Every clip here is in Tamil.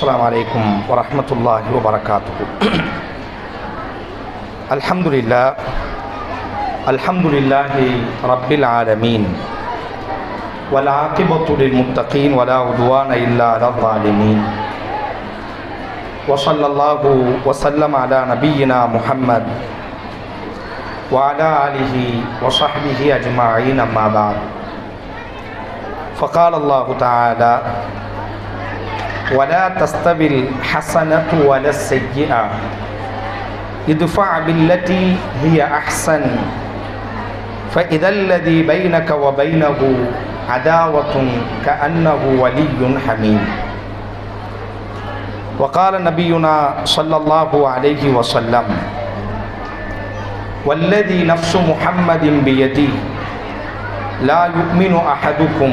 السلام عليكم ورحمة الله وبركاته. الحمد لله. الحمد لله رب العالمين. والعاقبة للمتقين ولا عدوان إلا على الظالمين. وصلى الله وسلم على نبينا محمد وعلى آله وصحبه أجمعين أما بعد. فقال الله تعالى ولا تستوي الحسنة ولا السيئة. ادفع بالتي هي أحسن. فإذا الذي بينك وبينه عداوة كأنه ولي حميم. وقال نبينا صلى الله عليه وسلم والذي نفس محمد بيده لا يؤمن أحدكم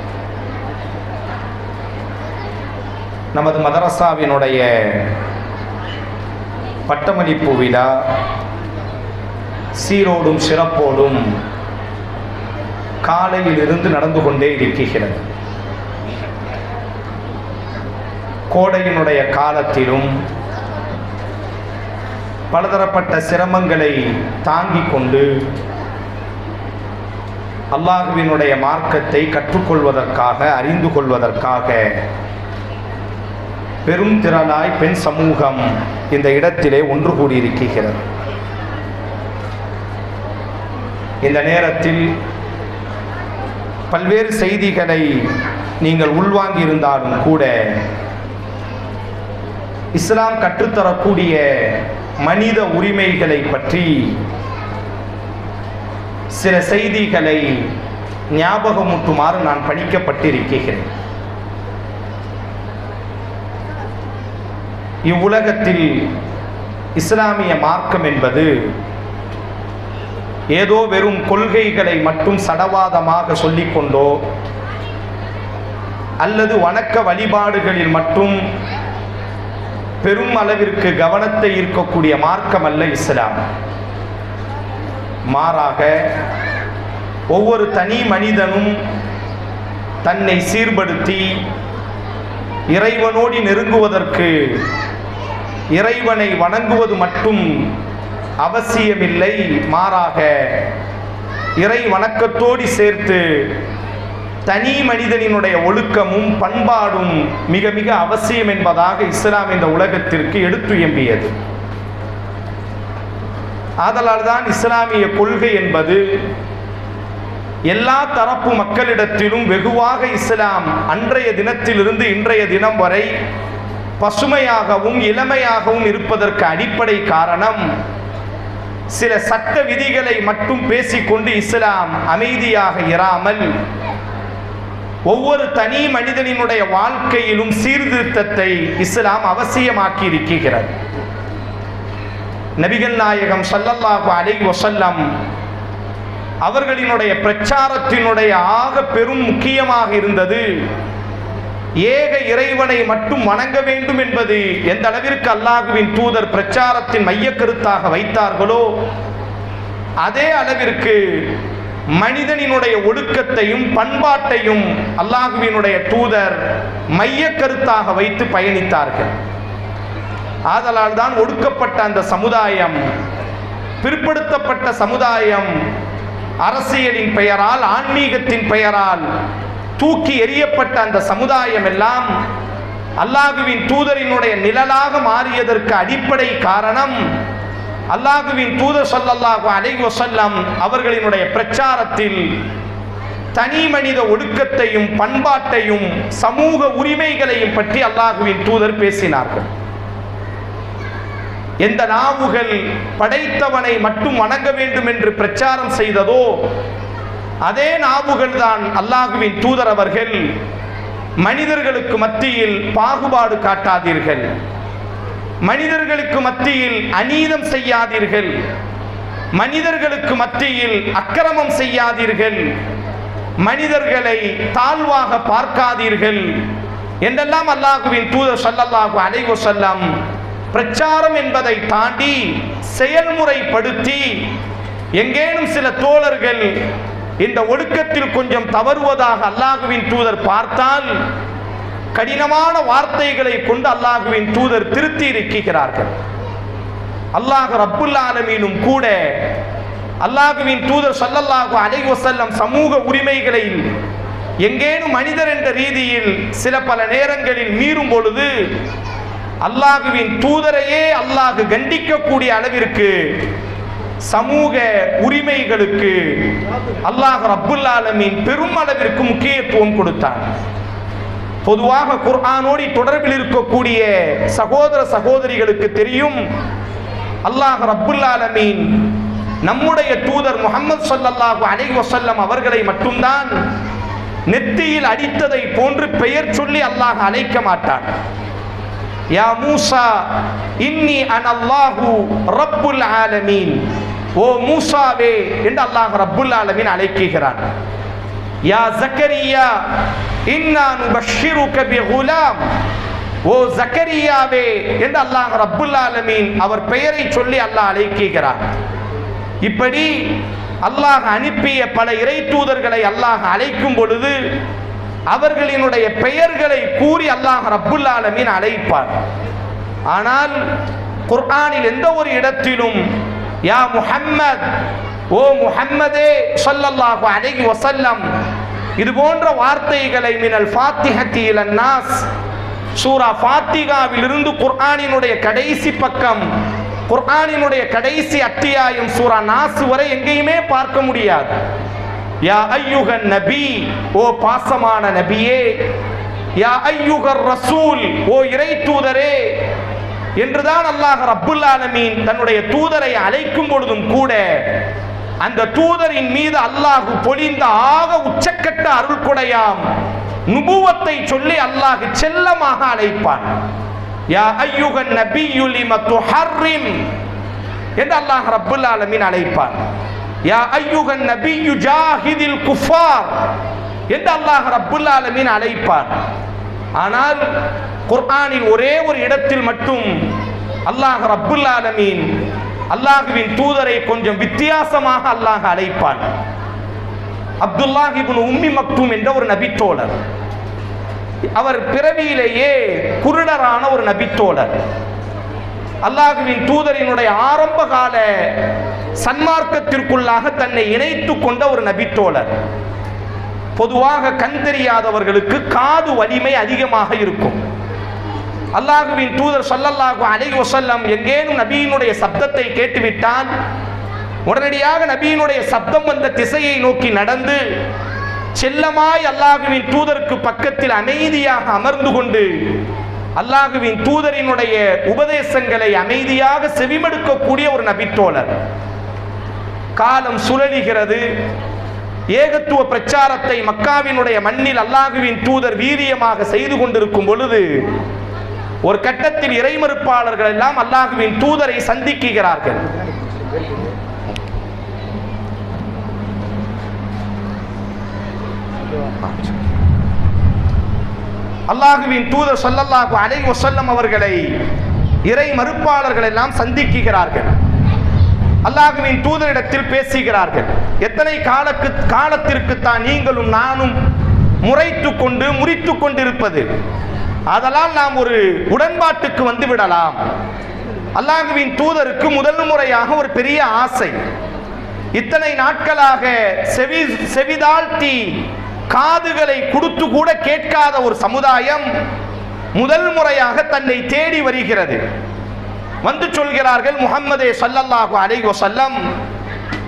நமது மதரசாவினுடைய பட்டமளிப்பு விழா சீரோடும் சிறப்போடும் காலையிலிருந்து நடந்து கொண்டே இருக்கிறது கோடையினுடைய காலத்திலும் பலதரப்பட்ட சிரமங்களை தாங்கிக் கொண்டு அல்லாஹுவினுடைய மார்க்கத்தை கற்றுக்கொள்வதற்காக அறிந்து கொள்வதற்காக பெரும் திரளாய் பெண் சமூகம் இந்த இடத்திலே ஒன்று கூடியிருக்கிறது இந்த நேரத்தில் பல்வேறு செய்திகளை நீங்கள் உள்வாங்கி இருந்தாலும் கூட இஸ்லாம் கற்றுத்தரக்கூடிய மனித உரிமைகளை பற்றி சில செய்திகளை ஞாபகமூட்டுமாறு நான் பணிக்கப்பட்டிருக்கிறேன் இவ்வுலகத்தில் இஸ்லாமிய மார்க்கம் என்பது ஏதோ வெறும் கொள்கைகளை மட்டும் சடவாதமாக சொல்லிக்கொண்டோ அல்லது வணக்க வழிபாடுகளில் மட்டும் பெரும் அளவிற்கு கவனத்தை ஈர்க்கக்கூடிய மார்க்கம் அல்ல இஸ்லாம். மாறாக ஒவ்வொரு தனி மனிதனும் தன்னை சீர்படுத்தி இறைவனோடு நெருங்குவதற்கு இறைவனை வணங்குவது மட்டும் அவசியமில்லை மாறாக இறை வணக்கத்தோடு சேர்த்து தனி மனிதனினுடைய ஒழுக்கமும் பண்பாடும் மிக மிக அவசியம் என்பதாக இஸ்லாம் இந்த உலகத்திற்கு எடுத்து எம்பியது. ஆதலால் தான் இஸ்லாமிய கொள்கை என்பது எல்லா தரப்பு மக்களிடத்திலும் வெகுவாக இஸ்லாம் அன்றைய தினத்திலிருந்து இன்றைய தினம் வரை பசுமையாகவும் இளமையாகவும் இருப்பதற்கு அடிப்படை காரணம் சில சட்ட விதிகளை மட்டும் பேசிக்கொண்டு இஸ்லாம் அமைதியாக இராமல் ஒவ்வொரு தனி மனிதனினுடைய வாழ்க்கையிலும் சீர்திருத்தத்தை இஸ்லாம் அவசியமாக்கி இருக்கிறது நபிகள் நாயகம் சல்லல்லாஹு அலை வசல்லம் அவர்களினுடைய பிரச்சாரத்தினுடைய ஆக பெரும் முக்கியமாக இருந்தது ஏக இறைவனை மட்டும் வணங்க வேண்டும் என்பது எந்த அளவிற்கு அல்லாஹுவின் தூதர் பிரச்சாரத்தின் மைய கருத்தாக வைத்தார்களோ அதே அளவிற்கு மனிதனினுடைய ஒடுக்கத்தையும் பண்பாட்டையும் அல்லாஹுவினுடைய தூதர் மைய கருத்தாக வைத்து பயணித்தார்கள். ஆதலால் தான் ஒடுக்கப்பட்ட அந்த சமுதாயம் பிற்படுத்தப்பட்ட சமுதாயம் அரசியலின் பெயரால் ஆன்மீகத்தின் பெயரால் தூக்கி எறியப்பட்ட அந்த சமுதாயம் எல்லாம் அல்லாஹுவின் தூதரினுடைய நிழலாக மாறியதற்கு அடிப்படை காரணம் அல்லாஹுவின் தூதர் சொல்லல்லாஹு அலைஹி வசல்லம் அவர்களினுடைய பிரச்சாரத்தில் தனி மனித ஒடுக்கத்தையும் பண்பாட்டையும் சமூக உரிமைகளையும் பற்றி அல்லாஹுவின் தூதர் பேசினார்கள். எந்த நாவுகள் படைத்தவனை மட்டும் வணங்க வேண்டும் என்று பிரச்சாரம் செய்ததோ அதே நாபுகன் தான் அல்லாஹுவின் தூதர் அவர்கள். மனிதர்களுக்கு மத்தியில் பாகுபாடு காட்டாதீர்கள். மனிதர்களுக்கு மத்தியில் அநீதம் செய்யாதீர்கள். மனிதர்களுக்கு மத்தியில் அக்கிரமம் செய்யாதீர்கள். மனிதர்களை தாழ்வாக பார்க்காதீர்கள். என்றெல்லாம் அல்லாஹுவின் தூதர் ஸல்லல்லாஹு அலைஹி செல்லம் பிரச்சாரம் என்பதை தாண்டி செயல்முறைப்படுத்தி எங்கேனும் சில தோழர்கள் இந்த ஒடுக்கத்தில் கொஞ்சம் தவறுவதாக அல்லாஹுவின் தூதர் பார்த்தால் கடினமான வார்த்தைகளை கொண்டு அல்லாஹுவின் தூதர் திருத்தி இருக்கிறார்கள் அல்லாஹ் ரப்புல் ஆலமீனும் கூட அல்லாஹுவின் தூதர் சல்லல்லாஹு அலைவசல்லம் சமூக உரிமைகளை எங்கேனும் மனிதர் என்ற ரீதியில் சில பல நேரங்களில் மீறும் பொழுது அல்லாஹுவின் தூதரையே அல்லாஹு கண்டிக்கக்கூடிய அளவிற்கு சமூக உரிமைகளுக்கு அல்லாஹ் ரப்புல் ஆலமீன் பெருமளவிற்கு முக்கியத்துவம் கொடுத்தான். பொதுவாக குர்ஆனோடி தொடர்பில் இருக்கக்கூடிய சகோதர சகோதரிகளுக்கு தெரியும் அல்லாஹ் ரப்புல் ஆலமீன் நம்முடைய தூதர் முகமது ஸல்லல்லாஹு அலை வசல்லம் அவர்களை மட்டும்தான் நெத்தியில் அடித்ததை போன்று பெயர் சொல்லி அல்லாஹ் அழைக்க மாட்டான். யா மூசா இன்னி அனல்லாஹு ரப்புல் ஆலமீன் ஓ மூசாவே என்று அல்லாஹ் ரப்புல் ஆலமீன் அழைக்குகிறான் யா ஜக்கரியா இன்னா நுபஷ்ஷிருக பிகுலாம். ஓ ஜக்கரியாவே என்று அல்லாஹ் ரப்புல் ஆலமீன் அவர் பெயரை சொல்லி அல்லாஹ் அழைக்குகிறான் இப்படி அல்லாஹ் அனுப்பிய பல இறை தூதர்களை அல்லாஹ் அழைக்கும் பொழுது அவர்களினுடைய பெயர்களை கூறி அல்லாஹ் ரப்புல் ஆலமீன் அழைப்பார். ஆனால் குர்ஆனில் எந்த ஒரு இடத்திலும் யா முஹம்மத் ஓ முஹம்மதே சொல்லல்லாஹு அலைஹி வசல்லம் இது போன்ற வார்த்தைகளை மினல் ஃபாத்திஹத்தி இலன்னாஸ் சூரா ஃபாத்திகாவில் ஃபாத்திகாவிலிருந்து குர்ஆனினுடைய கடைசி பக்கம் குர்ஆனினுடைய கடைசி அத்தியாயம் சூரா நாஸ் வரை எங்கேயுமே பார்க்க முடியாது. யா ஐயுகன் நபி ஓ பாசமான நபியே யா ஐயுகர் ரசூல் ஓ இறை தூதரே என்றுதான் அல்லாஹ் ரப்புல் ஆலமீன் தன்னுடைய தூதரை அழைக்கும் பொழுதும் கூட அந்த தூதரின் மீது அல்லாஹ் பொழிந்த ஆக உச்சக்கட்ட அருள் கொடையாம் நுபுவத்தை சொல்லி அல்லாஹு செல்லமாக அழைப்பான் யா ஐயுகன் நபியு லிம துஹர்ரிம் என்று அல்லாஹ் ரப்புல் ஆலமீன் அழைப்பான் யா ஐயுகன் நபியு ஜாஹிதில் குஃபார் என்று அல்லாஹ் ரப்புல் ஆலமீன் அழைப்பார் ஆனால் குர்ஆனில் ஒரே ஒரு இடத்தில் மட்டும் அல்லாஹ் ரப்புல் ஆலமீன் அல்லாஹுவின் தூதரை கொஞ்சம் வித்தியாசமாக அல்லாஹ் அழைப்பான் அப்துல்லாஹ் இப்னு உம்மி மக்தூம் என்ற ஒரு நபித்தோழர் அவர் பிறவியிலேயே குருடரான ஒரு நபித்தோழர் அல்லாஹுவின் தூதரினுடைய ஆரம்ப கால சன்மார்க்கத்திற்குள்ளாக தன்னை இணைத்து கொண்ட ஒரு நபித்தோழர். பொதுவாக கண் தெரியாதவர்களுக்கு காது வலிமை அதிகமாக இருக்கும். அல்லாஹுவின் தூதர் ஸல்லல்லாஹு அலை வஸல்லம் எங்கேனும் நபியினுடைய சப்தத்தை கேட்டுவிட்டால் உடனடியாக நபியினுடைய சப்தம் வந்த திசையை நோக்கி நடந்து செல்லமாய் அல்லாஹுவின் தூதருக்கு பக்கத்தில் அமைதியாக அமர்ந்து கொண்டு அல்லாஹுவின் தூதரினுடைய உபதேசங்களை அமைதியாக செவிமடுக்கக்கூடிய ஒரு நபித்தோழர். காலம் சுழலுகிறது. ஏகத்துவ பிரச்சாரத்தை மக்காவினுடைய மண்ணில் அல்லாஹுவின் தூதர் வீரியமாக செய்து கொண்டிருக்கும் பொழுது ஒரு கட்டத்தில் இறைமறுப்பாளர்கள் எல்லாம் அல்லாஹுவின் தூதரை சந்திக்கிறார்கள் அல்லாஹுவின் தூதர் சொல்லல்லாஹு அலை வஸல்லம் அவர்களை இறை மறுப்பாளர்கள் எல்லாம் சந்திக்கிறார்கள் அல்லாஹுவின் தூதரிடத்தில் பேசுகிறார்கள். எத்தனை காலக்கு காலத்திற்கு தான் நீங்களும் நானும் முறைத்து கொண்டு முறித்து கொண்டிருப்பது? அதனால் நாம் ஒரு உடன்பாட்டுக்கு வந்து விடலாம். அல்லாஹுவின் தூதருக்கு முதல் முறையாக ஒரு பெரிய ஆசை. இத்தனை நாட்களாக செவி செவிதாழ்த்தி காதுகளை கொடுத்து கூட கேட்காத ஒரு சமுதாயம் முதல் முறையாக தன்னை தேடி வருகிறது. வந்து சொல்கிறார்கள் முகம்மதே சல்லல்லாஹு அலைஹி வஸல்லம்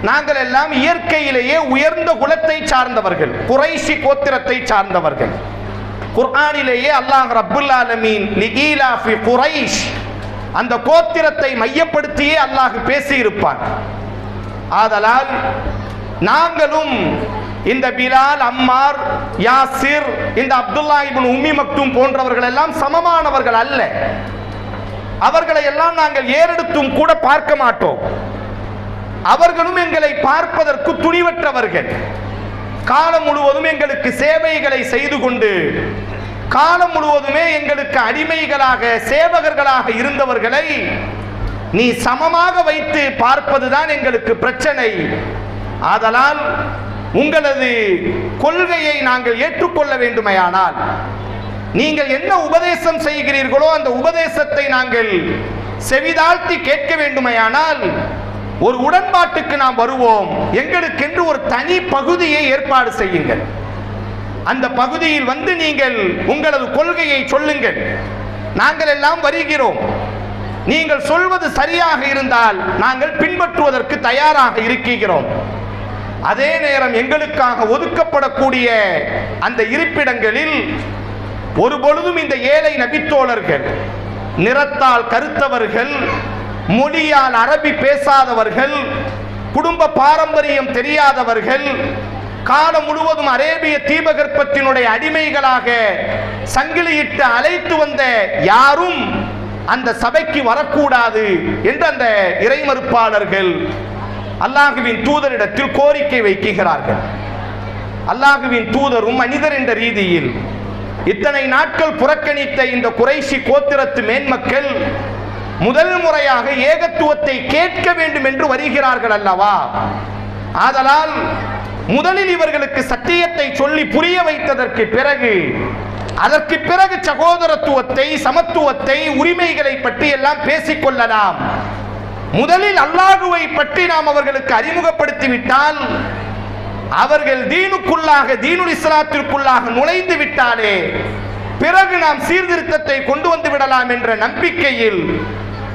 நாங்கள் எல்லாம் இயற்கையிலேயே உயர்ந்த குலத்தை சார்ந்தவர்கள் குறைசி கோத்திரத்தை சார்ந்தவர்கள். குர்ஆனிலேயே அல்லாஹ் ரப்புல் ஆலமீன் லிஈலாஃபி குரைஷ் அந்த கோத்திரத்தை மையப்படுத்தியே அல்லாஹ் பேசியிருப்பான். ஆதலால் நாங்களும் இந்த பிலால் அம்மார் யாசிர் இந்த அப்துல்லா இபின் உம்மி மக்தும் போன்றவர்கள் எல்லாம் சமமானவர்கள் அல்ல. அவர்களை எல்லாம் நாங்கள் ஏறெடுத்தும் கூட பார்க்க மாட்டோம். அவர்களும் எங்களை பார்ப்பதற்கு துணிவற்றவர்கள். காலம் முழுவதும் எங்களுக்கு சேவைகளை செய்து கொண்டு காலம் முழுவதுமே எங்களுக்கு அடிமைகளாக சேவகர்களாக இருந்தவர்களை நீ சமமாக வைத்து பார்ப்பதுதான் எங்களுக்கு பிரச்சனை. ஆதலால் உங்களது கொள்கையை நாங்கள் ஏற்றுக்கொள்ள வேண்டுமையானால் நீங்கள் என்ன உபதேசம் செய்கிறீர்களோ அந்த உபதேசத்தை நாங்கள் செவிதாழ்த்தி கேட்க வேண்டுமையானால் ஒரு உடன்பாட்டுக்கு நாம் வருவோம். எங்களுக்கென்று ஒரு தனி பகுதியை ஏற்பாடு செய்யுங்கள். அந்த பகுதியில் வந்து நீங்கள் உங்களது கொள்கையை சொல்லுங்கள். நாங்கள் எல்லாம் வருகிறோம். நீங்கள் சொல்வது சரியாக இருந்தால் நாங்கள் பின்பற்றுவதற்கு தயாராக இருக்கிறோம். அதே நேரம் எங்களுக்காக ஒதுக்கப்படக்கூடிய அந்த இருப்பிடங்களில் ஒரு பொழுதும் இந்த ஏழை நபித்தோழர்கள் நிறத்தால் கருத்தவர்கள் மொழியால் அரபி பேசாதவர்கள் குடும்ப பாரம்பரியம் தெரியாதவர்கள் காலம் முழுவதும் அரேபிய தீபகற்பத்தினுடைய அடிமைகளாக சங்கிலியிட்டு அழைத்து வந்த யாரும் அந்த சபைக்கு வரக்கூடாது என்று அந்த இறைமறுப்பாளர்கள் அல்லாஹுவின் தூதரிடத்தில் கோரிக்கை வைக்கிறார்கள். அல்லாஹுவின் தூதரும் மனிதர் என்ற ரீதியில் இத்தனை நாட்கள் புறக்கணித்த இந்த குறைசி கோத்திரத்து மேன்மக்கள் முதல் முறையாக ஏகத்துவத்தை கேட்க வேண்டும் என்று வருகிறார்கள் அல்லவா? ஆதலால் முதலில் இவர்களுக்கு சத்தியத்தை சொல்லி புரிய வைத்ததற்கு பிறகு அதற்கு பிறகு சகோதரத்துவத்தை சமத்துவத்தை உரிமைகளை பற்றி எல்லாம் பேசிக்கொள்ளலாம். முதலில் அல்லாஹுவை பற்றி நாம் அவர்களுக்கு அறிமுகப்படுத்தி விட்டால் அவர்கள் தீனுக்குள்ளாக தீனுல் இஸ்லாத்திற்குள்ளாக நுழைந்து விட்டாலே பிறகு நாம் சீர்திருத்தத்தை கொண்டு வந்து விடலாம் என்ற நம்பிக்கையில்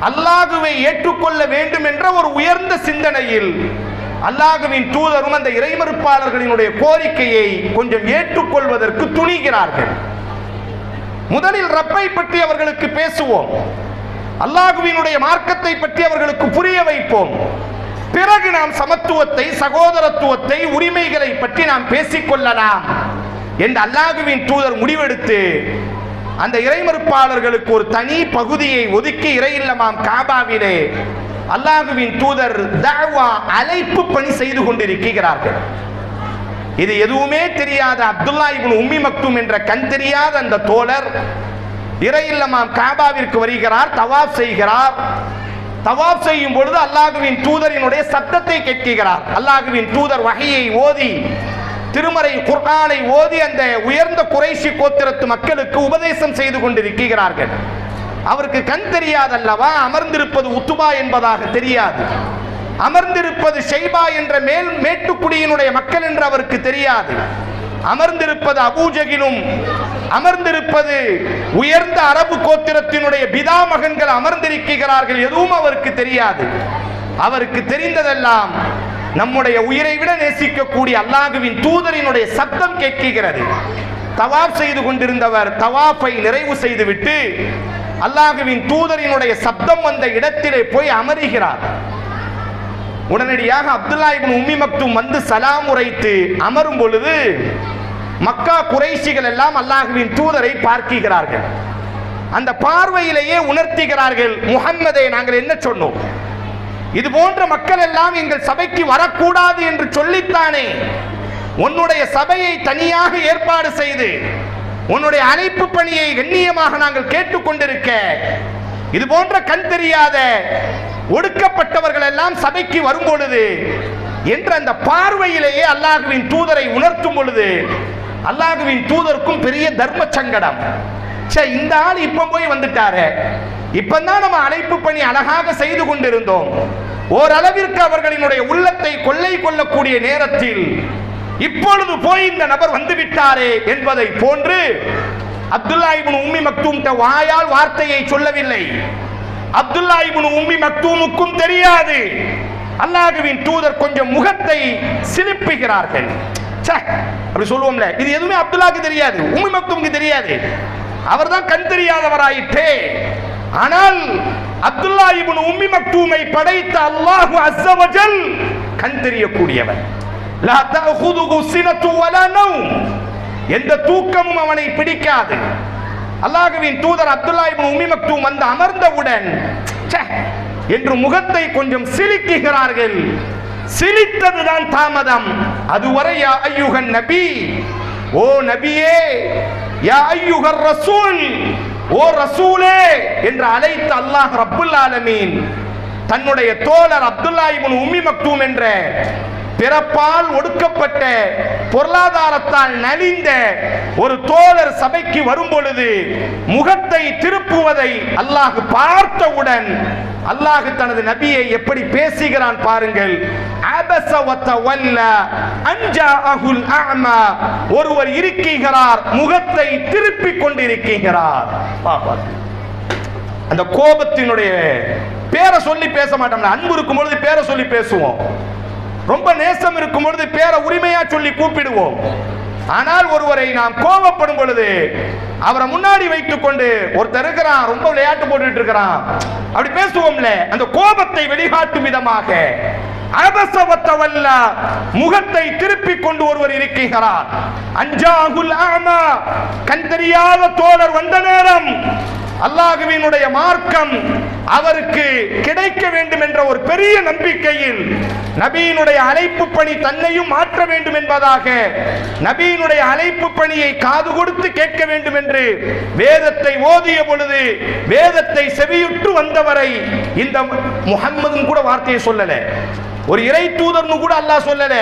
அல்லாஹுவை ஏற்றுக்கொள்ள வேண்டும் என்ற ஒரு உயர்ந்த சிந்தனையில் அல்லாஹுவின் தூதரும் அந்த இறைமறுப்பாளர்களினுடைய கோரிக்கையை கொஞ்சம் ஏற்றுக்கொள்வதற்கு துணிகிறார்கள். முதலில் ரப்பை பற்றி அவர்களுக்கு பேசுவோம். அல்லாஹுவினுடைய மார்க்கத்தை பற்றி அவர்களுக்கு புரிய வைப்போம். பிறகு நாம் சமத்துவத்தை சகோதரத்துவத்தை உரிமைகளை பற்றி நாம் பேசிக்கொள்ளலாம் என்று அல்லாஹுவின் தூதர் முடிவெடுத்து அந்த இறைமறுப்பாளர்களுக்கு ஒரு தனி பகுதியை ஒதுக்கி இறையில்லமாம் காபாவிலே அல்லாஹுவின் தூதர் தஅவா அழைப்பு பணி செய்து கொண்டிருக்கிறார்கள். இது எதுவுமே தெரியாத அப்துல்லா இப்னு உம்மி மக்தும் என்ற கண் தெரியாத அந்த தோழர் இறையில்லமாம் காபாவிற்கு வருகிறார் தவாப் செய்கிறார். தவாப் செய்யும் பொழுது அல்லாஹுவின் தூதரினுடைய சத்தத்தை கேட்கிறார். அல்லாஹுவின் தூதர் வகையை ஓதி திருமறை குர்ஆனை ஓதி அந்த உயர்ந்த குறைஷி கோத்திரத்து மக்களுக்கு உபதேசம் செய்து கொண்டிருக்கிறார்கள். அவருக்கு கண் தெரியாதல்லவா? அமர்ந்திருப்பது உத்துபா என்பதாக தெரியாது. அமர்ந்திருப்பது ஷெய்பா என்ற மேல் மேட்டுக்குடியினுடைய மக்கள் என்று அவருக்கு தெரியாது. அமர்ந்திருப்பது அபூஜகிலும் அமர்ந்திருப்பது உயர்ந்த அரபு கோத்திரத்தினுடைய பிதா மகன்கள் அமர்ந்திருக்கிறார்கள் எதுவும் அவருக்கு தெரியாது. அவருக்கு தெரிந்ததெல்லாம் நம்முடைய உயிரை விட நேசிக்கக்கூடிய அல்லாஹுவின் தூதரினுடைய சத்தம் கேட்கிறது தவாப் செய்து கொண்டிருந்தவர் தவாஃபை நிறைவு செய்துவிட்டு அல்லாஹுவின் தூதரினுடைய சப்தம் வந்த இடத்திலே போய் அமருகிறார். உடனடியாக அப்துல்லா இபின் உம்மி மக்தும் வந்து சலாம் உரைத்து அமரும் பொழுது மக்கா குறைஷிகள் எல்லாம் அல்லாஹுவின் தூதரை பார்க்கிறார்கள். அந்த பார்வையிலேயே உணர்த்துகிறார்கள் முகம்மதை நாங்கள் என்ன சொன்னோம்? இது போன்ற மக்கள் எல்லாம் எங்கள் சபைக்கு வரக்கூடாது என்று சொல்லித்தானே. உன்னுடைய சபையை தனியாக ஏற்பாடு செய்து உன்னுடைய அழைப்பு பணியை கண்ணியமாக நாங்கள் கேட்டுக்கொண்டிருக்க. இது போன்ற கண் தெரியாத ஒடுக்கப்பட்டவர்கள் எல்லாம் சபைக்கு வரும் பொழுது என்ற அந்த பார்வையிலேயே அல்லாஹுவின் தூதரை உணர்த்தும் பொழுது அல்லாஹுவின் தூதருக்கும் பெரிய தர்ம சங்கடம். ச்சே இந்த ஆள் இப்ப போய் வந்துட்டாரு. இப்பதான் நம்ம அழைப்பு பணி அழகாக செய்து கொண்டிருந்தோம். ஓரளவிற்கு அவர்களினுடைய உள்ளத்தை கொள்ளை கொள்ளக்கூடிய நேரத்தில் இப்பொழுது போய் இந்த நபர் வந்து விட்டாரே என்பதை போன்று அப்துல்லா இப்னு உம்மி மக்தூம் வாயால் வார்த்தையை சொல்லவில்லை. அப்துல்லா இப்னு உம்மி மக்தூமுக்கும் தெரியாது. அல்லாஹுவின் தூதர் கொஞ்சம் முகத்தை சிலிப்புகிறார்கள். ச்சே, அப்படி சொல்லுவோம்ல இது எதுவுமே அப்துல்லாக்கு தெரியாது உம்மி மக்தூமுக்கு தெரியாது. அவர்தான் கண் தெரியாதவராயிற்றே ஆனால் அப்துல்லா இப்னு உம்மி மக்தூமை படைத்த அல்லாஹு அஸ்ஸவஜல் கண் தெரியக்கூடியவர் லா தஅخذஹு சினத்து வலா நௌம். எந்த தூக்கமும் அவனை பிடிக்காது. அல்லாஹுவின் தூதர் அப்துல்லா இப்னு உம்மி மக்தூம் வந்து அமர்ந்தவுடன் ச்சே, என்று முகத்தை கொஞ்சம் சிலிக்குகிறார்கள். சிலித்ததுதான் தாமதம். அதுவரை யா ஐயுகன் நபி ஓ நபியே யா ஐயுகர் ரசூல் ஓ ரசூலே என்று அழைத்த அல்லாஹ் ரப்புல் ஆலமீன். தன்னுடைய தோழர் அப்துல்லா இப்னு உம்மி மக்தூம் என்ற பிறப்பால் ஒடுக்கப்பட்ட பொருளாதாரத்தால் நலிந்த ஒரு தோழர் சபைக்கு வரும் பொழுது முகத்தை திருப்புவதை அல்லாஹ் பார்த்தவுடன் அல்லாஹு தனது நபியை எப்படி பேசுகிறான் பாருங்கள். ஒருவர் இருக்கிறார் முகத்தை திருப்பிக் கொண்டிருக்கிறார். அந்த கோபத்தினுடைய பேரை சொல்லி பேச மாட்டோம் அன்பு இருக்கும் பொழுது பேரை சொல்லி பேசுவோம். ரொம்ப நேசம் இருக்கும் பொழுது பேரை உரிமையா சொல்லி கூப்பிடுவோம். ஆனால் ஒருவரை நாம் கோபப்படும் பொழுது அவரை முன்னாடி வைத்துக் கொண்டு ஒருத்தர் இருக்கிறான் ரொம்ப விளையாட்டு போட்டுட்டு இருக்கிறான். அப்படி பேசுவோம்ல அந்த கோபத்தை வெளிகாட்டும் விதமாக. அபசவத்தவல்ல முகத்தை திருப்பி கொண்டு ஒருவர் இருக்கிறார். அஞ்சாகுல் ஆமா கண் தெரியாத தோழர் வந்த நேரம் அல்லாஹுவினுடைய மார்க்கம் அவருக்கு கிடைக்க வேண்டும் என்ற ஒரு பெரிய நம்பிக்கையில் நபியினுடைய அழைப்பு பணி தன்னையும் மாற்ற வேண்டும் என்பதாக நபியினுடைய அழைப்பு பணியை காது கொடுத்து கேட்க வேண்டும் என்று வேதத்தை ஓதிய பொழுது வேதத்தை செவியுற்று வந்தவரை இந்த முகம்மதும் கூட வார்த்தையை சொல்லல. ஒரு இறை தூதர்னு கூட அல்லாஹ் சொல்லல.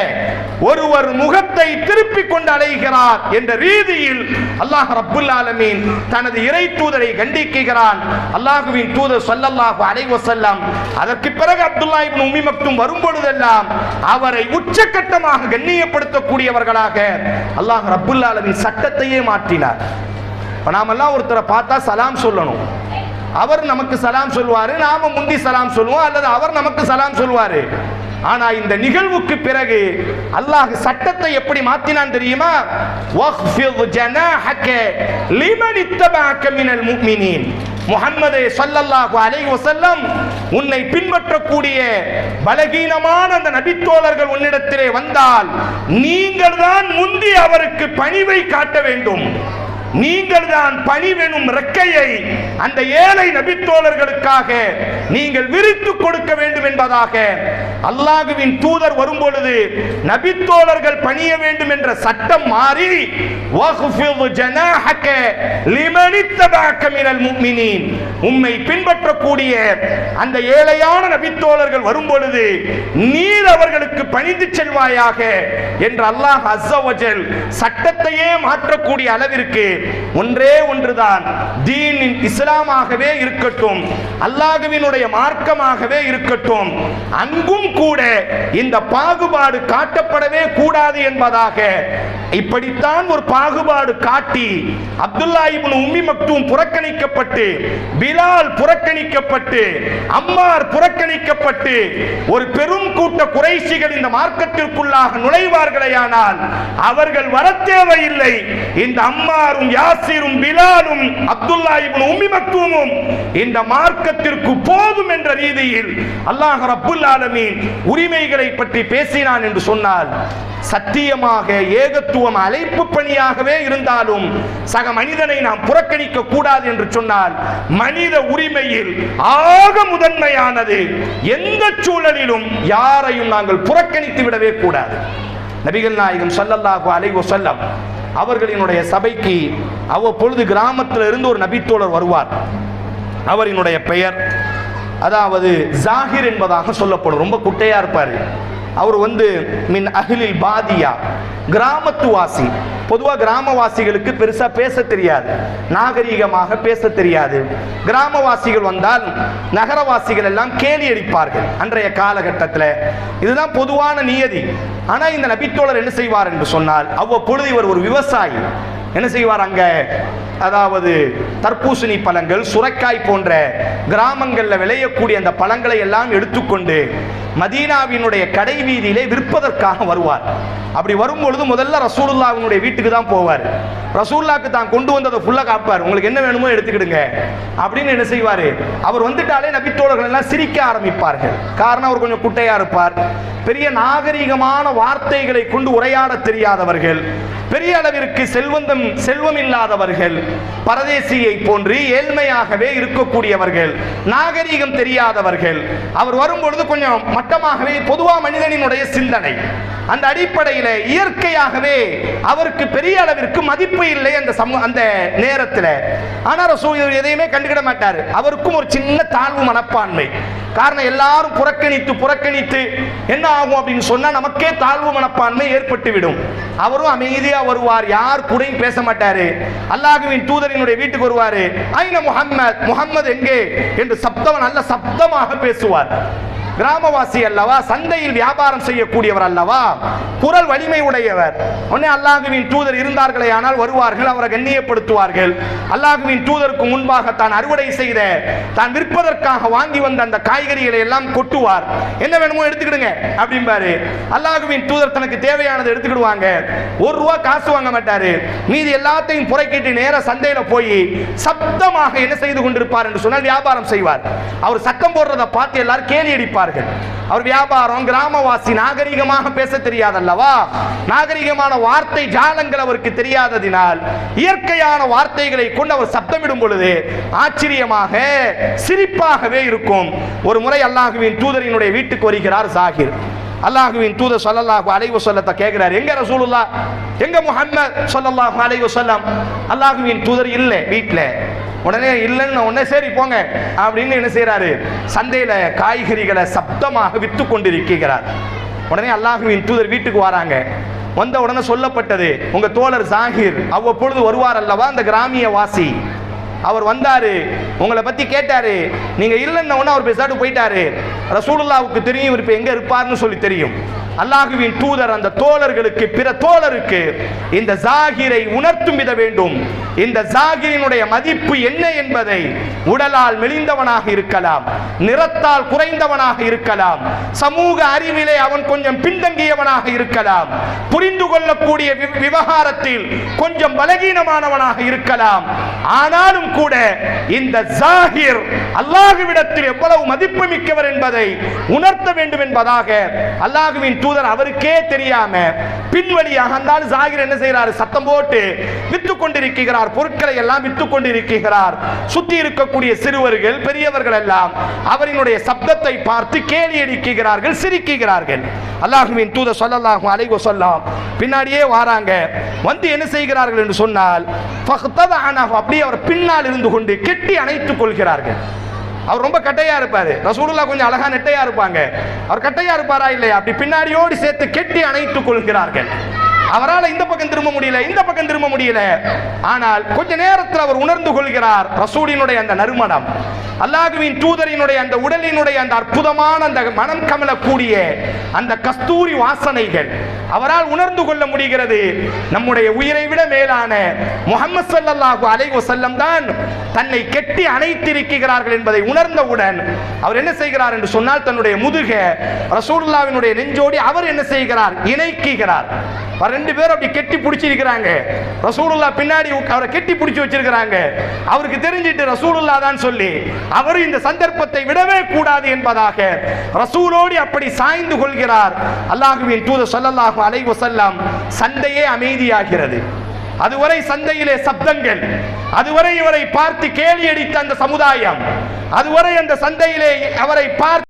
ஒருவர் முகத்தை திருப்பி கொண்டு அலைகிறார் என்ற ரீதியில் அல்லாஹ் ரப்புல் ஆலமீன் தனது இறை தூதரை கண்டிக்கிறான் அல்லாஹுவின் தூதர் சொல்லல்லாஹு அலைவசல்லாம் அதற்கு பிறகு அப்துல்லா இப்னு உம்மி மக்தும் வரும் பொழுதெல்லாம் அவரை உச்சக்கட்டமாக கண்ணியப்படுத்தக்கூடியவர்களாக அல்லாஹ் ரப்புல் ஆலமீன் சட்டத்தையே மாற்றினார். இப்போ நாமெல்லாம் ஒருத்தரை பார்த்தா சலாம் சொல்லணும். அவர் நமக்கு சலாம் சொல்லுவார் நாம முந்தி சலாம் சொல்லுவோம் அல்லது அவர் நமக்கு சலாம் சொல்லுவார். ஆனா இந்த நிகழ்வுக்கு பிறகு அல்லாஹ் சட்டத்தை எப்படி மாத்தினான் தெரியுமா? வக்ஃபித் சல்லல்லாஹு லிமன் இத்தபஅக அலைஹி வஸல்லம் உன்னை பின்பற்றக்கூடிய பலகீனமான அந்த நபித்தோழர்கள் உன்னிடத்திலே வந்தால் நீங்கள் தான் முந்தி அவருக்கு பணிவை காட்ட வேண்டும். நீங்கள் தான் பணிவெனும் ரெக்கையை அந்த ஏழை நபித்தோழர்களுக்காக நீங்கள் விரித்து கொடுக்க வேண்டும் என்பதாக அல்லாஹுவின் தூதர் வரும் பொழுது நபித்தோழர்கள் பணிய வேண்டும் என்ற சட்டம் மாறி உம்மை பின்பற்றக்கூடிய அந்த ஏழையான நபித்தோழர்கள் வரும் பொழுது நீர் அவர்களுக்கு பணிந்து செல்வாயாக என்று அல்லாஹ் அஸ்ஸவஜல் சட்டத்தையே மாற்றக்கூடிய அளவிற்கு ஒன்றே ஒன்றுதான். தீனின் இஸ்லாமாகவே இருக்கட்டும் அல்லாஹுவினுடைய மார்க்கமாகவே இருக்கட்டும் அங்கும் கூட இந்த பாகுபாடு காட்டப்படவே கூடாது என்பதாக இப்படித்தான் ஒரு பாகுபாடு காட்டி அப்துல்லா இப்னு உம்மி மக்தூம் புறக்கணிக்கப்பட்டு பிலால் புறக்கணிக்கப்பட்டு அம்மார் புறக்கணிக்கப்பட்டு ஒரு பெரும் கூட்ட குறைசிகள் இந்த மார்க்கத்திற்குள்ளாக நுழைவார்களேயானால் அவர்கள் வர தேவையில்லை. இந்த அம்மாரும் யாசிரும் பிலாலும் அப்துல்லா இப்னு உம்மி மக்தூமும் இந்த மார்க்கத்திற்கு போதும் என்ற ரீதியில் அல்லாஹ் ரப்புல் ஆலமீன் உரிமைகளை பற்றி பேசினான் என்று சொன்னால் சத்தியமாக ஏகத்துவம் அழைப்பு பணியாகவே இருந்தாலும் சக மனிதனை நாம் புறக்கணிக்க கூடாது என்று சொன்னால் மனித உரிமையில் ஆக முதன்மையானது எந்த சூழலிலும் யாரையும் நாங்கள் புறக்கணித்து விடவே கூடாது. நபிகள் நாயகம் சல்லல்லாஹு அலைவோ செல்லம் அவர்களினுடைய சபைக்கு அவ்வப்பொழுது கிராமத்தில் இருந்து ஒரு நபித்தோழர் வருவார். அவரினுடைய பெயர் அதாவது ஜாகிர் என்பதாக சொல்லப்படும். ரொம்ப குட்டையா இருப்பார். அவர் வந்து மின் அகிலில் பாதியா. கிராமத்து வாசி பொதுவாக கிராமவாசிகளுக்கு பெருசாக பேச தெரியாது. நாகரீகமாக பேச தெரியாது. கிராமவாசிகள் வந்தால் நகரவாசிகள் எல்லாம் கேலி அடிப்பார்கள் அன்றைய காலகட்டத்தில். இதுதான் பொதுவான நியதி. ஆனால் இந்த நபித்தோழர் என்ன செய்வார் என்று சொன்னால் அவ்வப்பொழுது இவர் ஒரு விவசாயி. என்ன செய்வார் அங்கே? அதாவது தர்பூசணி பழங்கள் சுரைக்காய் போன்ற கிராமங்களில் விளையக்கூடிய அந்த பழங்களை எல்லாம் எடுத்துக்கொண்டு மதீனாவினுடைய கடை வீதியிலே விற்பதற்காக வருவார். அப்படி வரும்பொழுது முதல்ல ரசூலுல்லாவினுடைய வீட்டுக்கு தான் போவார். ரசூல்லாக்கு தான் கொண்டு வந்ததை ஃபுல்லாக காப்பார். உங்களுக்கு என்ன வேணுமோ எடுத்துக்கிடுங்க. அப்படின்னு என்ன செய்வார்? அவர் வந்துட்டாலே நபித்தோழர்கள் எல்லாம் சிரிக்க ஆரம்பிப்பார்கள். காரணம் அவர் கொஞ்சம் குட்டையாக இருப்பார். பெரிய நாகரிகமான வார்த்தைகளை கொண்டு உரையாட தெரியாதவர்கள் பெரிய அளவிற்கு செல்வந்தம் செல்வம் இல்லாதவர்கள் பரதேசியை போன்று ஏழ்மையாகவே இருக்கக்கூடியவர்கள் நாகரீகம் தெரியாதவர்கள். அவர் வரும்பொழுது கொஞ்சம் மட்டமாகவே பொதுவாக மனிதனினுடைய சிந்தனை. அந்த அடிப்படையில் இயற்கையாகவே அவருக்கு பெரிய அளவிற்கு மதிப்பு இல்லை அந்த சமூக அந்த நேரத்தில். ஆனால் ரசூல் இவர் எதையுமே கண்டுக்கிட மாட்டார். அவருக்கும் ஒரு சின்ன தாழ்வு மனப்பான்மை. காரணம் எல்லாரும் புறக்கணித்து புறக்கணித்து என்ன ஆகும் அப்படின்னு சொன்னா நமக்கே தாழ்வு மனப்பான்மை ஏற்பட்டு விடும் அவரும் அமைதியா வருவார். யார் கூடயும் பேச மாட்டாரு. அல்லாஹுவின் தூதரினுடைய வீட்டுக்கு வருவாரு. ஐன முகம்மது முகம்மது எங்கே? என்று சப்தம் நல்ல சப்தமாக பேசுவார். கிராமவாசி அல்லவா சந்தையில் வியாபாரம் செய்யக்கூடியவர் அல்லவா? குரல் வலிமை உடையவர். உடனே அல்லாஹுவின் தூதர் இருந்தார்களே ஆனால் வருவார்கள் அவரை கண்ணியப்படுத்துவார்கள். அல்லாஹுவின் தூதருக்கு முன்பாக தான் அறுவடை செய்த தான் விற்பதற்காக வாங்கி வந்த அந்த காய்கறிகளை எல்லாம் கொட்டுவார். என்ன வேணுமோ எடுத்துக்கிடுங்க அப்படிம்பாரு. அல்லாஹுவின் தூதர் தனக்கு தேவையானதை எடுத்துக்கிடுவாங்க. ஒரு ரூபா காசு வாங்க மாட்டாரு. மீதி எல்லாத்தையும் புறக்கிட்டு நேர சந்தையில போய் சப்தமாக என்ன செய்து கொண்டிருப்பார் என்று சொன்னால் வியாபாரம் செய்வார். அவர் சத்தம் போடுறதை பார்த்து எல்லாரும் கேலி அடிப்பார்கள் அவர் வியாபாரம் கிராமவாசி நாகரிகமாக பேச தெரியாதல்லவா? நாகரிகமான வார்த்தை ஜாலங்கள் அவருக்கு தெரியாததினால் இயற்கையான வார்த்தைகளை கொண்டு அவர் சப்தமிடும் பொழுது ஆச்சரியமாக சிரிப்பாகவே இருக்கும். ஒரு முறை அல்லாஹுவின் தூதரினுடைய வீட்டுக்கு வருகிறார் சாகிர் அல்லாஹுவின் தூத ஸல்லல்லாஹு அலைவு சொல்லத்தை கேட்கிறார். எங்க ரசூலுல்லா எங்க முஹம்மத் ஸல்லல்லாஹு அலைவு சொல்லம் அல்லாஹுவின் தூதர் இல்லை வீட்டில் உடனே இல்லைன்னு உடனே சரி போங்க அப்படின்னு என்ன செய்யறாரு சந்தையில காய்கறிகளை சப்தமாக வித்து கொண்டிருக்கிறார். உடனே அல்லாஹுவின் தூதர் வீட்டுக்கு வராங்க. வந்த உடனே சொல்லப்பட்டது உங்க தோழர் ஜாகிர் அவ்வப்பொழுது வருவார் அல்லவா அந்த கிராமிய வாசி? அவர் வந்தாரு உங்களை பத்தி கேட்டாரு. நீங்க இல்லைன்ன உடனே அவர் பேசாட்டு போயிட்டாரு. ரசூலுல்லாவுக்கு தெரியும் இவர் இப்போ எங்க இருப்பார்னு சொல்லி தெரியும். அல்லாஹுவின் தூதர் அந்த தோழர்களுக்கு பிற தோழருக்கு இந்த ஜாகிரை உணர்த்தும் வித வேண்டும். இந்த ஜாகிரினுடைய மதிப்பு என்ன என்பதை உடலால் மெலிந்தவனாக இருக்கலாம் நிறத்தால் குறைந்தவனாக இருக்கலாம் சமூக அறிவிலே அவன் கொஞ்சம் பின்தங்கியவனாக இருக்கலாம் புரிந்து கொள்ளக்கூடிய வி- விவகாரத்தில் கொஞ்சம் பலகீனமானவனாக இருக்கலாம். ஆனாலும் கூட இந்த ஜாகிர் அல்லாஹுவிடத்தில் எவ்வளவு மதிப்பு மிக்கவர் என்பதை உணர்த்த வேண்டும் என்பதாக அல்லாஹுவின் தூதர் அவருக்கே தெரியாம பின்வழியாக அந்த ஜாகிர் என்ன செய்கிறார்? சத்தம் போட்டு வித்து கொண்டிருக்கிறார். பொருட்களை எல்லாம் வித்து கொண்டிருக்கிறார். சுத்தி இருக்கக்கூடிய சிறுவர்கள் பெரியவர்கள் எல்லாம் அவரினுடைய சப்தத்தை பார்த்து கேலி அடிக்கிறார்கள் சிரிக்கிறார்கள். அல்லாஹுவின் தூதர் சொல்லலாகும் அலைஹி சொல்லாம் பின்னாடியே வாராங்க. வந்து என்ன செய்கிறார்கள் என்று சொன்னால் அப்படியே அவர் பின்னால் இருந்து கொண்டு கெட்டி அணைத்துக் கொள்கிறார்கள். அவர் ரொம்ப கட்டையா இருப்பாரு. ரசூலுல்லா கொஞ்சம் அழகா நெட்டையா இருப்பாங்க. அவர் கட்டையா இருப்பாரா இல்லையா? அப்படி பின்னாடியோடு சேர்த்து கெட்டி அணைத்துக் கொள்கிறார்கள். அவரால் இந்த பக்கம் திரும்ப முடியல இந்த பக்கம் திரும்ப முடியல. ஆனால் கொஞ்ச நேரத்தில் அவர் உணர்ந்து கொள்கிறார் ரசூலினுடைய அந்த நறுமணம் அல்லாஹுவின் தூதரினுடைய அந்த உடலினுடைய அந்த அற்புதமான அந்த மனம் கமலக்கூடிய அந்த கஸ்தூரி வாசனைகள் அவரால் உணர்ந்து கொள்ள முடிகிறது. நம்முடைய உயிரை விட மேலான முகமது ஸல்லல்லாஹு அலைவு செல்லம் தான் தன்னை கெட்டி அணைத்திருக்கிறார்கள் என்பதை உணர்ந்தவுடன் அவர் என்ன செய்கிறார் என்று சொன்னால் தன்னுடைய முதுக ரசூல்லாவினுடைய நெஞ்சோடி அவர் என்ன செய்கிறார்? இணைக்குகிறார். ரெண்டு பேரும் அப்படி கெட்டி பிடிச்சிருக்கிறாங்க. ரசூலுல்லா பின்னாடி அவரை கெட்டி பிடிச்சி வச்சிருக்கிறாங்க. அவருக்கு தெரிஞ்சிட்டு ரசூலுல்லா தான் சொல்லி அவர் இந்த சந்தர்ப்பத்தை விடவே கூடாது என்பதாக ரசூலோடு அப்படி சாய்ந்து கொள்கிறார். அல்லாஹுவின் தூத சொல்லல்லாஹு அலைஹி வஸல்லம் சண்டையே அமைதியாகிறது. அதுவரை சந்தையிலே சப்தங்கள் அதுவரை இவரை பார்த்து கேலி அடித்த அந்த சமுதாயம் அதுவரை அந்த சந்தையிலே அவரை பார்த்து